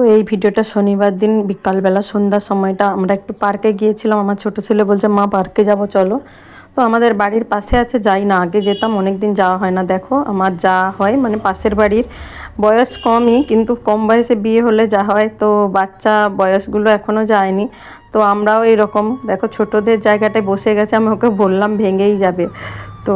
তো এই ভিডিওটা শনিবার দিন বিকালবেলা সন্ধ্যার সময়টা আমরা একটু পার্কে গিয়েছিলাম। আমার ছোট ছেলে বলছে, মা, পার্কে যাব, চলো। তো আমাদের বাড়ির পাশে আছে, যাই না, আগে যেতাম অনেক দিন যাওয়া হয় না। দেখো, আমার যা হয় মানে পাশের বাড়ির বয়স কমই, কিন্তু কম বয়সে বিয়ে হলে যা হয়, তো বাচ্চা বয়সগুলো এখনও যায়নি। তো আমরাও এরকম, দেখো, ছোটদের জায়গাটায় বসে গেছে, আমি ওকে বললাম, ভেঙেই যাবে। তো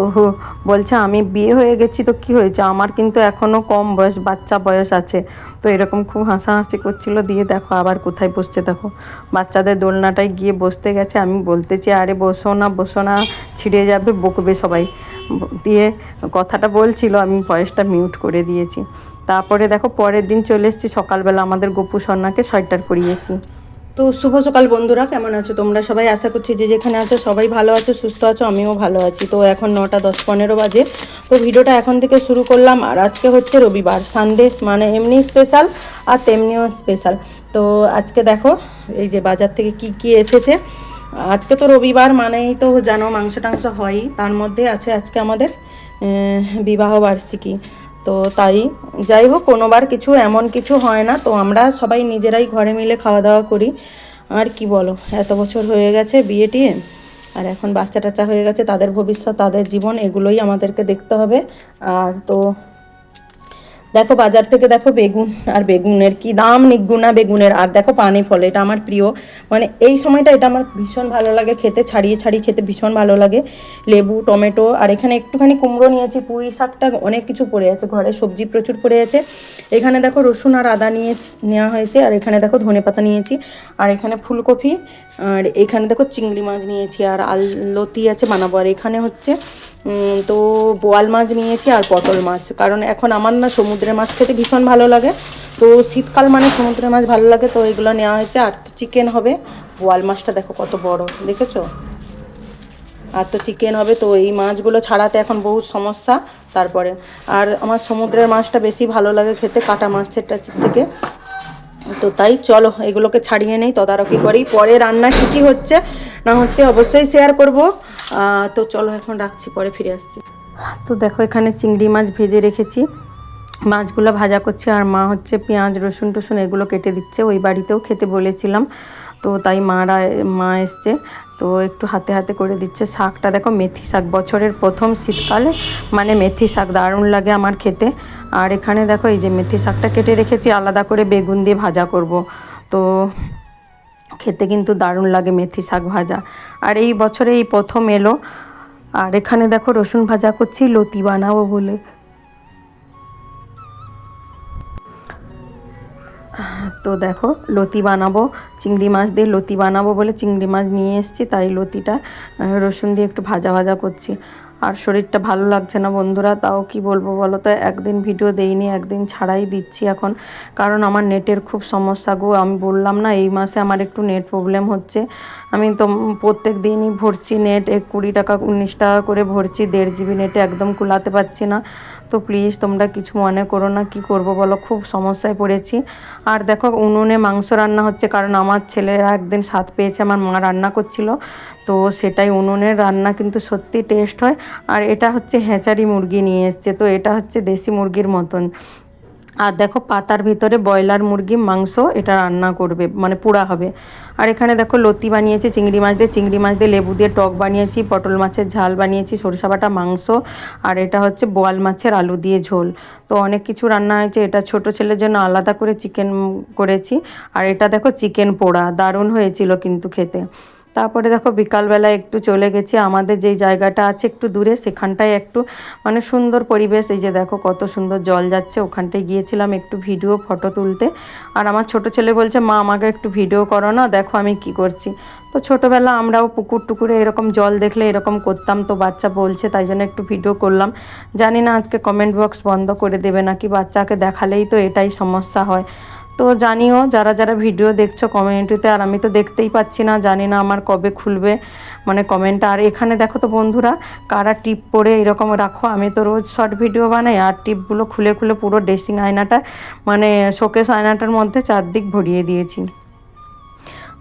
বলছে, আমি বিয়ে হয়ে গেছি, তো কি হয়েছে? আমার কিন্তু এখনও কম বয়স, বাচ্চা বয়স আছে। তো এরকম খুব হাসাহাসি করছিল, দিয়ে দেখো আবার কোথায় বসছে, দেখো। বাচ্চাদের দোলনাটায় গিয়ে বসতে গেছে, আমি বলতেছি, আরে বসো না বসো না, ছিঁড়ে যাবে, বকবে সবাই। দিয়ে কথাটা বলছিল, আমি ভয়েসটা মিউট করে দিয়েছি। তারপরে দেখো, পরের দিন চলে এসেছি, সকালবেলা আমাদের গোপু সন্নাকে সোয়েটার পরিয়েছি। তো শুভ সকাল বন্ধুরা, কেমন আছো তোমরা? সবাই আশা করছি যে যেখানে আছো সবাই ভালো আছো, সুস্থ আছো, আমিও ভালো আছি। তো এখন নটা দশ পনেরো বাজে। তো ভিডিওটা এখন থেকে শুরু করলাম, আর আজকে হচ্ছে রবিবার সানডে মানে এমনি স্পেশাল আর তেমনিও স্পেশাল তো আজকে দেখো, এই যে বাজার থেকে কি কি এসেছে। আজকে তো রবিবার মানেই তো জানো, মাংস টাংস হয়ই। তার মধ্যে আছে আজকে আমাদের বিবাহ বার্ষিকী। তো তাই, যাই হোক, কোনোবার কিছু, এমন কিছু হয় না। তো আমরা সবাই নিজেরাই ঘরে মিলে খাওয়া দাওয়া করি। আর কি বলো, এত বছর হয়ে গেছে বিয়ে টিয়ে, আর এখন বাচ্চা টাচ্চা হয়ে গেছে, তাদের ভবিষ্যৎ, তাদের জীবন, এগুলোই আমাদেরকে দেখতে হবে। আর তো দেখো বাজার থেকে দেখো বেগুন আর বেগুনের কি দাম নিগুনা বেগুনের। আর দেখো পানি ফল, এটা আমার প্রিয়। মানে এই সময়টা এটা আমার ভীষণ ভালো লাগে খেতে, ছাড়িয়ে ছাড়িয়ে খেতে ভীষণ ভালো লাগে। লেবু, টমেটো, আর এখানে একটুখানি কুমড়ো নিয়েছি, পুঁই শাকটা অনেক কিছু পড়ে আছে ঘরে, সবজি প্রচুর পড়ে আছে। এখানে দেখো রসুন আর আদা নিয়ে নেওয়া হয়েছে, আর এখানে দেখো ধনে পাতা নিয়েছি, আর এখানে ফুলকপি, আর এখানে দেখো চিংড়ি মাছ নিয়েছি, আর আলতি আছে বানাবো, আর এখানে হচ্ছে তো বোয়াল মাছ নিয়েছি আর পটল মাছ। কারণ এখন আমার না সমুদ্রের মাছ খেতে ভীষণ ভালো লাগে। তো শীতকাল মানে সমুদ্রের মাছ ভালো লাগে, তো এগুলো নেওয়া হয়েছে। আর তো চিকেন হবে। বোয়াল মাছটা দেখো কত বড়, দেখেছ? আর তো চিকেন হবে, তো এই মাছগুলো ছাড়াতে এখন বহু সমস্যা। তারপরে, আর আমার সমুদ্রের মাছটা বেশি ভালো লাগে খেতে, কাটা মাছের থেকে। তো তাই চলো, এগুলোকে ছাড়িয়ে নেই, তদারকি করি। পরে রান্না কী কী হচ্ছে, না হচ্ছে অবশ্যই শেয়ার করব। তো চলো এখন রাখছি, পরে ফিরে আসছি। তো দেখো, এখানে চিংড়ি মাছ ভেজে রেখেছি। মাছগুলো ভাজা করছে, আর মা হচ্ছে পেঁয়াজ, রসুন টসুন এগুলো কেটে দিচ্ছে। ওই বাড়িতেও খেতে বলেছিলাম, তো তাই মারা, মা এসছে। তো একটু হাতে হাতে করে দিচ্ছে শাকটা। দেখো, মেথি শাক, বছরের প্রথম শীতকালে মানে মেথি শাক, দারুণ লাগে আমার খেতে। আর এখানে দেখো, এই যে মেথি শাকটা কেটে রেখেছি, আলাদা করে বেগুন দিয়ে ভাজা করব। তো খেতে কিন্তু দারুণ লাগে মেথি শাক ভাজা। আর এই বছরে এই প্রথম এলো। আর এখানে দেখো রসুন ভাজা করছি, লতি বানাবো বলে। তো দেখো লতি বানাবো, চিংড়ি মাছ দিয়ে লতি বানাবো বলে চিংড়ি মাছ নিয়ে এসেছি, তাই লতিটা রসুন দিয়ে একটু ভাজা ভাজা করছি। আর শরীরটা ভালো লাগছে না বন্ধুরা, তাও কি বলব বলো তো? একদিন ভিডিও দেইনি, একদিন ছাড়াই দিচ্ছি এখন। কারণ আমার নেটের খুব সমস্যা গো, আমি বললাম না, এই মাসে আমার একটু নেট প্রবলেম হচ্ছে। আমি তো প্রত্যেক দিনই ভরছি নেট এক কুড়ি টাকা, উনিশ টাকা করে ভরছি, দেড় জিবি নেটে একদম কুলাতে পারছি না। তো প্লিজ তোমরা কিছু মনে করো না, কি করব বলো? খুব সমস্যায় পড়েছি। আর দেখো, উনুনে মাংস রান্না হচ্ছে, কারণ আমার ছেলেরা একদিন স্বাদ পেয়েছে, আমার মা রান্না করছিল। তো সেটাই উনুনের রান্না কিন্তু সত্যি টেস্ট হয়। আর এটা হচ্ছে হ্যাচারি মুরগি নিয়ে এসছে, তো এটা হচ্ছে দেশি মুরগির মতন। আর দেখো পাতার ভিতরে ব্রয়লার, মুরগি, মাংস এটা রান্না করবে মানে পোড়া হবে। আর এখানে দেখো লতি বানিয়েছি, চিংড়ি মাছ দিয়ে, চিংড়ি মাছ দিয়ে লেবু দিয়ে টক বানিয়েছি, পটল মাছের ঝাল বানিয়েছি, সরিষা বাটা, মাংস, আর এটা হচ্ছে বোয়াল মাছের আলু দিয়ে ঝোল। তো অনেক কিছু রান্না হয়েছে, এটা ছোট ছেলের জন্য আলাদা করে চিকেন করেছি। আর এটা দেখো চিকেন পোড়া, দারুণ হয়েছিল কিন্তু খেতে। তারপরে দেখো বিকালবেলা একটু চলে গেছি, আমাদের যেই জায়গাটা আছে একটু দূরে, সেখানটায় একটু মানে সুন্দর পরিবেশ। এই যে দেখো কত সুন্দর জল যাচ্ছে, ওখানটায় গিয়েছিলাম একটু ভিডিও ফটো তুলতে। আর আমার ছোট ছেলে বলছে, মা, আমাকে একটু ভিডিও করো না, দেখো আমি কি করছি। তো ছোটোবেলা আমরাও পুকুর টুকুরে এরকম জল দেখলে এরকম করতাম, তো বাচ্চা বলছে তাই জন্য একটু ভিডিও করলাম। জানি না আজকে কমেন্ট বক্স বন্ধ করে দেবে নাকি, বাচ্চাকে দেখালেই তো এটাই সমস্যা হয়। তো জানিও, যারা যারা ভিডিও দেখছ কমিউনিটিতে, আর আমি তো দেখতেই পাচ্ছি না, জানি না আমার কবে খুলবে মানে কমেন্টটা আর এখানে দেখো তো বন্ধুরা, কারা টিপ পরে এরকম রাখো, আমি তো রোজ শর্ট ভিডিও বানাই, আর টিপগুলো খুলে খুলে পুরো ড্রেসিং আয়নাটা মানে শোকেস আয়নাটার মধ্যে চারদিক ভরিয়ে দিয়েছি।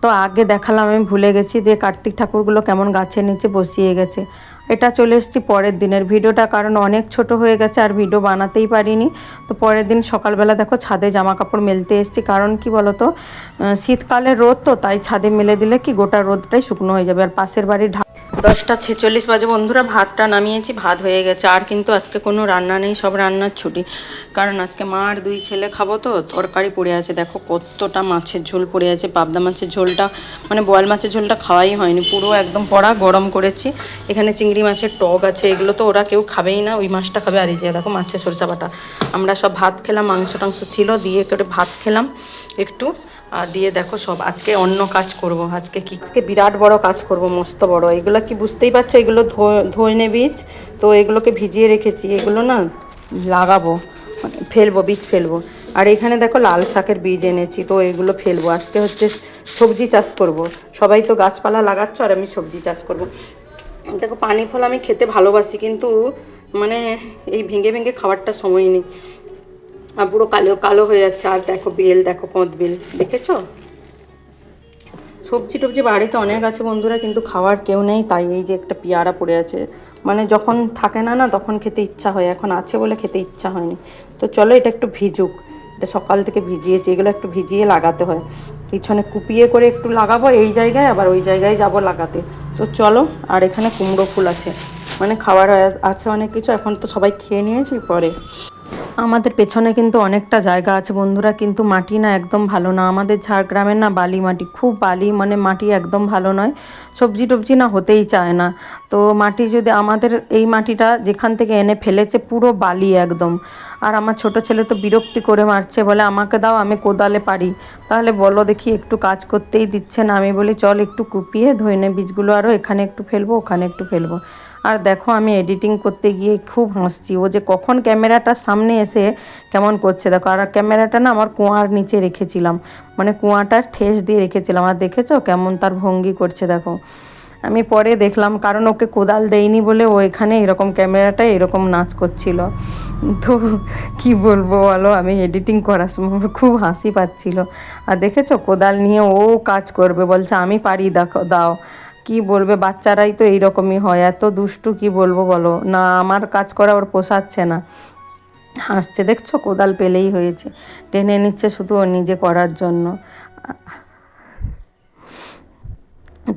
তো আগে দেখালাম, আমি ভুলে গেছি যে কার্তিক ঠাকুরগুলো কেমন গাছের নিচে বসিয়ে গেছে। এটা চলে এসেছি পরের দিনের ভিডিওটা, কারণ অনেক ছোট হয়ে গেছে আর ভিডিও বানাতেই পারিনি। তো পরের দিন সকালবেলা দেখো ছাদে জামা কাপড় মেলতে এসেছি, কারণ কি বলতো শীতকালে রোদ তো, তাই ছাদে মেলে দিলে কি গোটা রোদটাই শুকনো হয়ে যাবে। আর পাশের বাড়ির দশটা ছেচল্লিশ বাজে। বন্ধুরা, ভাতটা নামিয়েছি, ভাত হয়ে গেছে। আর কিন্তু আজকে কোনো রান্না নেই, সব রান্নার ছুটি। কারণ আজকে মা আর দুই ছেলে খাব তো, তরকারি পড়ে আছে। দেখো কতটা মাছের ঝোল পড়ে আছে, পাবদা মাছের ঝোলটা মানে বয়াল মাছের ঝোলটা খাওয়াই হয়নি। পুরো একদম পড়া, গরম করেছি। এখানে চিংড়ি মাছের টক আছে, এগুলো তো ওরা কেউ খাবেই না, ওই মাছটা খাবে। আর দেখো মাছের সরষা বাটা। আমরা সব ভাত খেলাম, মাংস টাংস ছিল, দিয়ে করে ভাত খেলাম। একটু আর দিয়ে দেখো সব, আজকে অন্য কাজ করব, আজকে কি, আজকে বিরাট বড় কাজ করব, মস্ত বড়। এগুলো কি বুঝতেই পারছ? এগুলো ধনে বীজ, তো এগুলোকে ভিজিয়ে রেখেছি। এগুলো না লাগাবো মানে ফেলব, বীজ ফেলব। আর এখানে দেখো লাল শাকের বীজ এনেছি, তো এগুলো ফেলব। আজকে হচ্ছে সবজি চাষ করব। সবাই তো গাছপালা লাগাচ্ছ আর আমি সবজি চাষ করব। দেখো পানি ফল আমি খেতে ভালোবাসি, কিন্তু মানে এই ভেঙে ভেঙে খাবারটা সময় নেই। আর পুরো কালো কালো হয়ে যাচ্ছে। আর দেখো বেল, দেখো কঁদ বেল, দেখেছ? সবজি টবজি বাড়িতে অনেক আছে বন্ধুরা, কিন্তু খাওয়ার কেউ নেই, তাই এই যে একটা পেয়ারা পড়ে আছে। মানে যখন থাকে না না, তখন খেতে ইচ্ছা হয়, এখন আছে বলে খেতে ইচ্ছা হয়নি। তো চলো এটা একটু ভিজুক, এটা সকাল থেকে ভিজিয়েছি, এগুলো একটু ভিজিয়ে লাগাতে হয়। পিছনে কুপিয়ে করে একটু লাগাবো, এই জায়গায়, আবার ওই জায়গায় যাব লাগাতে। তো চলো, আর এখানে কুমড়ো ফুল আছে। মানে খাবার আছে অনেক কিছু, এখন তো সবাই খেয়ে নিয়েছি, পরে। আমাদের পেছনে কিন্তু অনেকটা জায়গা আছে বন্ধুরা, কিন্তু মাটি না একদম ভালো না। আমাদের ঝাড়গ্রামের না বালি মাটি, খুব বালি মানে মাটি একদম ভালো নয়। সবজি টবজি না হতেই চায় না। তো মাটি যদি আমাদের এই মাটিটা যেখান থেকে এনে ফেলেছে পুরো বালি একদম। আর আমার ছোট ছেলে তো বিরক্তি করে মারছে, বলে আমাকে দাও, আমি কোদালে পারি। তাহলে বলো দেখি, একটু কাজ করতেই দিচ্ছে না। আমি বলি, চল একটু কুপিয়ে ধইনে বীজগুলো আরও এখানে একটু ফেলব, ওখানে একটু ফেলব। আর দেখো আমি এডিটিং করতে গিয়ে খুব হাসছি। ও যে কখন ক্যামেরাটার সামনে এসে কেমন করছে দেখো। আর ক্যামেরাটা না আমার কুয়ার নিচে রেখেছিলাম। মানে কুয়াটার ঠেস দিয়ে রেখেছিলাম। আর দেখেছ কেমন তার ভঙ্গি করছে দেখো। আমি পরে দেখলাম কারণ ওকে কোদাল দেয়নি বলে ও এখানে এরকম ক্যামেরাটা এরকম নাচ করছিল। তো কি বলব বলো? আমি এডিটিং করার সময় খুব হাসি পাচ্ছিল। আর দেখেছ কোদাল নিয়ে ও কাজ করবে। বলছে আমি পারি, দেখো, দাও। কি বলবে? বাচ্চারাই তো এইরকমই হয়। এত দুষ্টু কি বলব বলো? না, আমার কাজ করা ওর পোষাচ্ছে না। হাসছে। দেখছ? কোদাল পেলেই হয়েছে। টেনে নিচ্ছে শুধু ও নিজে করার জন্য।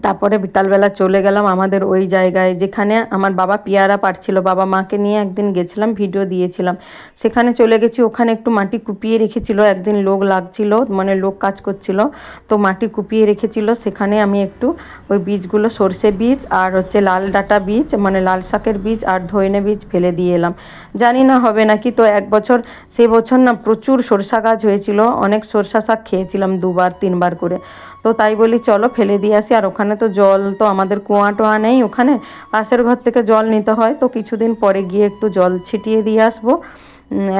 তারপরে বিকালবেলা চলে গেলাম আমাদের ওই জায়গায়, যেখানে আমার বাবা পেয়ারা পাড়ছিল। বাবা মাকে নিয়ে একদিন গেছিলাম, ভিডিও দিয়েছিলাম। সেখানে চলে গেছি, ওখানে একটু মাটি কুপিয়ে রেখেছিল, একদিন লোক লাগছিল মানে লোক কাজ করছিল। তো মাটি কুপিয়ে রেখেছিল, সেখানে আমি একটু ওই বীজগুলো, সর্ষে বীজ আর হচ্ছে লাল ডাঁটা বীজ মানে লাল শাকের বীজ আর ধইনে বীজ ফেলে দিয়ে এলাম। জানি না হবে নাকি, তো এক বছর, সে বছর না প্রচুর সরষা গাছ হয়েছিল, অনেক সরষা শাক খেয়েছিলাম দুবার, তিনবার করে। তো তাই বলি, চলো ফেলে দিয়ে আসি। আর ওখানে তো জল তো আমাদের কুয়া টোয়া নেই ওখানে। পাশের ঘর থেকে জল নিতে হয়। তো কিছুদিন পরে গিয়ে একটু জল ছিটিয়ে দিয়ে আসব।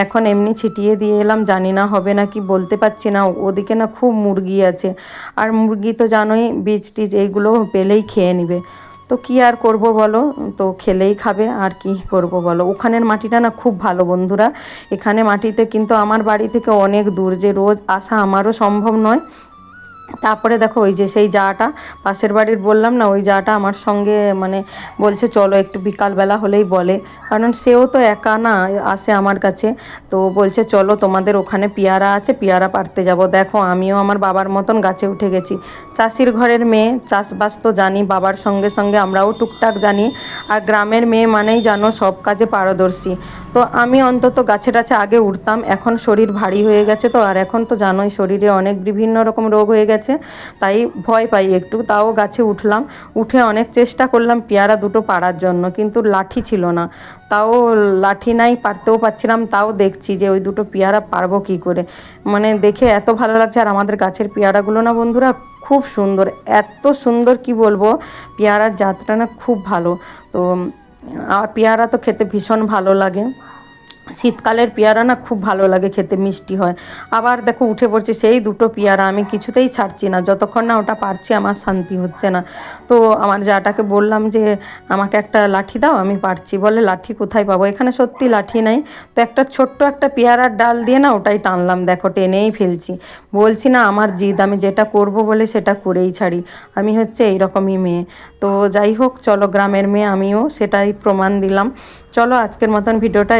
এখন এমনি ছিটিয়ে দিয়ে এলাম, জানি না হবে না কি, বলতে পারছি না। ওদিকে না খুব মুরগি আছে। আর মুরগি তো জানোই, বীজ টিজ এইগুলো পেলেই খেয়ে নিবে। তো কি আর করব বলো? তো খেলেই খাবে, আর কি করব বলো? ওখানের মাটিটা না খুব ভালো বন্ধুরা। এখানে মাটিতে কিন্তু আমার বাড়ি থেকে অনেক দূর যে রোজ আসা আমারও সম্ভব নয়। তারপরে দেখো ওই যে সেই জাটা পাশের বাড়ির বললাম না, ওই জাটা আমার সঙ্গে মানে বলছে, চলো একটু বিকালবেলা হলেই বলে। কারণ সেও তো একা না, আসে আমার কাছে। তো বলছে, চলো তোমাদের ওখানে পেয়ারা আছে, পেয়ারা পারতে যাব। দেখো, আমিও আমার বাবার মতন গাছে উঠে গেছি। চাষির ঘরের মেয়ে, চাষবাস তো জানি, বাবার সঙ্গে সঙ্গে আমরাও টুকটাক জানি। আর গ্রামের মেয়ে মানেই জানো সব কাজে পারদর্শী। তো আমি অন্তত গাছে টাছে আগে উঠতাম, এখন শরীর ভারী হয়ে গেছে তো, আর এখন তো জানোই শরীরে অনেক বিভিন্ন রকম রোগ হয়ে গেছে, তাই ভয় পাই একটু, তাও গাছে উঠলাম, উঠে অনেক চেষ্টা করলাম পেয়ারা দুটো পাড়ার জন্য, কিন্তু লাঠি ছিল না, তাও লাঠি নাই, পারতেও পারছিলাম, তাও দেখছি যে ওই দুটো পেয়ারা পারব কী করে মানে দেখে এত ভালো লাগছে, আর আমাদের গাছের পেয়ারাগুলো না বন্ধুরা খুব সুন্দর, এত সুন্দর কি বলব, পেয়ারার জাতটা না খুব ভালো, তো আর পেয়ারা তো খেতে ভীষণ ভালো লাগে। শীতকালের পেয়ারা না খুব ভালো লাগে খেতে, মিষ্টি হয়। আবার দেখো উঠে পড়ছে সেই দুটো পেয়ারা, আমি কিছুতেই ছাড়ছি না, যতক্ষণ না ওটা পারছি আমার শান্তি হচ্ছে না। তো আমার জাটাকে বললাম যে, আমাকে একটা লাঠি দাও, আমি পারছি। বলে, লাঠি কোথায় পাবো? এখানে সত্যি লাঠি নাই। তো একটা ছোট্ট একটা পেয়ারার ডাল দিয়ে না ওটাই টানলাম, দেখো টেনেই ফেলছি। বলছি, না, আমার জিদ, আমি যেটা করব বলে সেটা করেই ছাড়ি। আমি হচ্ছে এইরকমই মেয়ে। তো যাই হোক, চলো গ্রামের মেয়ে আমিও সেটাই প্রমাণ দিলাম। চলো আজকের মতন ভিডিওটা